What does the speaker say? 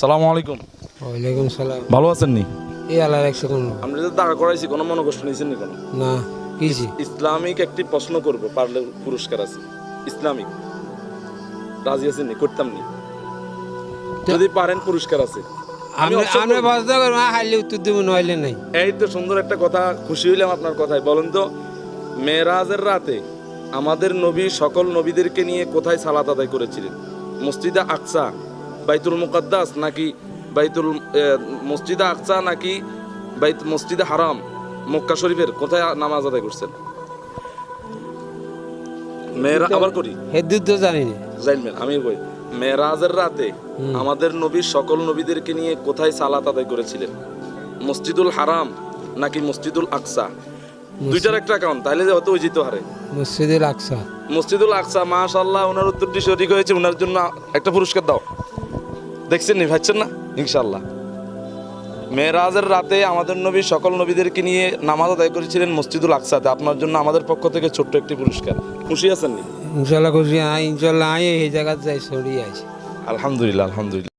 সালামু আলাইকুম। ওয়ালাইকুম সালাম। ভালো আছেন নি? এই আল্লাহ একশো কোন আমরা যে দাঁড়া করাইছি কোনো মনে কষ্ট নিয়েছেন নি কোনো? না কিছি ইসলামিক একটি প্রশ্ন করব পারলে পুরস্কার আছে। ইসলামিক। রাজি আছেন নি? করতাম নি? যদি পারেন পুরস্কার আছে। আমরা করব হাইলে উত্তর দেবো নইলে নাই। এই তো সুন্দর একটা কথা খুশি হইলাম আপনার কথায়। বলেন তো মেয়েরাজের রাতে আমাদের নবী সকল নবীদেরকে নিয়ে কোথায় সালাত আদায় করেছিলেন? মসজিদে আকসা বাইতুল মুকাদ্দাস নাকি বাইতুল মসজিদে আকসা নাকি বাইত মসজিদে হারাম? মক্কা শরীফের কোথায় নামাজ আদায় করছেন? মেয়েরা আবার করি? হেদুদ তো জানি জানবেন আমি কই। মেয়েরাজের রাতে আমাদের নবীর সকল নবীদেরকে নিয়ে কোথায় সালাত আদায় করেছিলেন? মসজিদুল হারাম নাকি মসজিদুল আকসা? দুইটার একটা অ্যাকাউন্ট তাহলে যে হয়তো ওই জিতে হারে। মসজিদুল আকসা। মসজিদুল আকসা মাশাল্লাহ ওনার উত্তরটি সঠিক হয়েছে ওনার জন্য একটা পুরস্কার দাও। দেখছেন ভাবছেন না? ইনশাল্লাহ মেয়েরাজের রাতে আমাদের নবী সকল নবীদেরকে নিয়ে নামাজ আদায় করেছিলেন মসজিদুল আকসাতে। আপনার জন্য আমাদের পক্ষ থেকে ছোট্ট একটি পুরস্কার। খুশি আছেন নি? ইনশাল্লাহ খুশি আই ইনশাল্লাহ এই জায়গা যাই সরিয়ে আছি আলহামদুলিল্লাহ আলহামদুলিল্লাহ।